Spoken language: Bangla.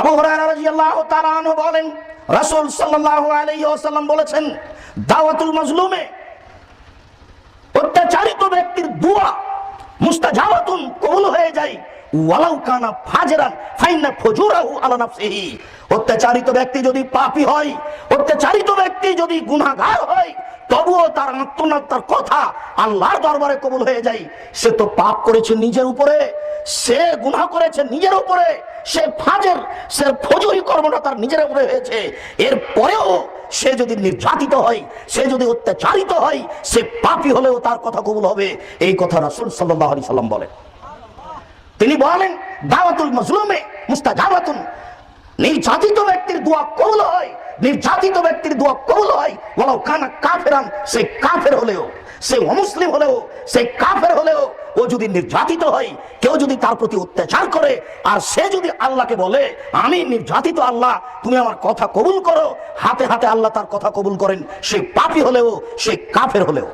আবু তাআলা আনহু বলেন, রাসূল সাল্লাল্লাহু আলাইহি ওয়াসাল্লাম বলেছেন, দাওয়াতুল মাজলুমে অত্যাচারিত ব্যক্তির দোয়া মুস্তাজাবাতুন কবুল হয়ে যায়। ওয়ালাউ কানা ফাজরান, ফাইন্না ফুজুরাহু আলা নাফসিহি। অত্যাচারিত ব্যক্তি যদি পাপী হয়, অত্যাচারিত ব্যক্তি যদি গুনাহগার হয়, তবুও তার আত্মনাথ কথা আল্লাহর দরবারে কবুল হয়ে যায়। সে তো পাপ করেছে নিজের উপরে, সে গুনাহ করেছে নিজের উপরে, সে ফাজের, সে ফজুরি কর্মটা তার নিজের উপরে হয়েছে। এর পরেও সে যদি নির্যাতিত হয়, সে যদি অত্যাচারিত হয়, সে পাপী হলেও তার কথা কবুল হবে। এই কথা রাসূল সাল্লাল্লাহু আলাইহি সাল্লাম বলেন। তিনি বলেন, দাওয়াতুল মাজলুমে মুস্তাজাবাতুন। নির্যাতিত ব্যক্তির দোয়া কবুল হয়, নির্যাতিত ব্যক্তির দোয়া কবুল হয়। ওয়ালাউ কানা কাফেরান, সে কাফের হলেও, সে অমুসলিম হলেও, সে কাফের হলেও ও যদি নির্যাতিত হয়, কেউ যদি তার প্রতি অত্যাচার করে, আর সে যদি আল্লাহকে বলে, আমি নির্যাতিত আল্লাহ, তুমি আমার কথা কবুল করো। হাতে হাতে আল্লাহ তার কথা কবুল করেন, সে পাপি হলেও, সে কাফের হলেও।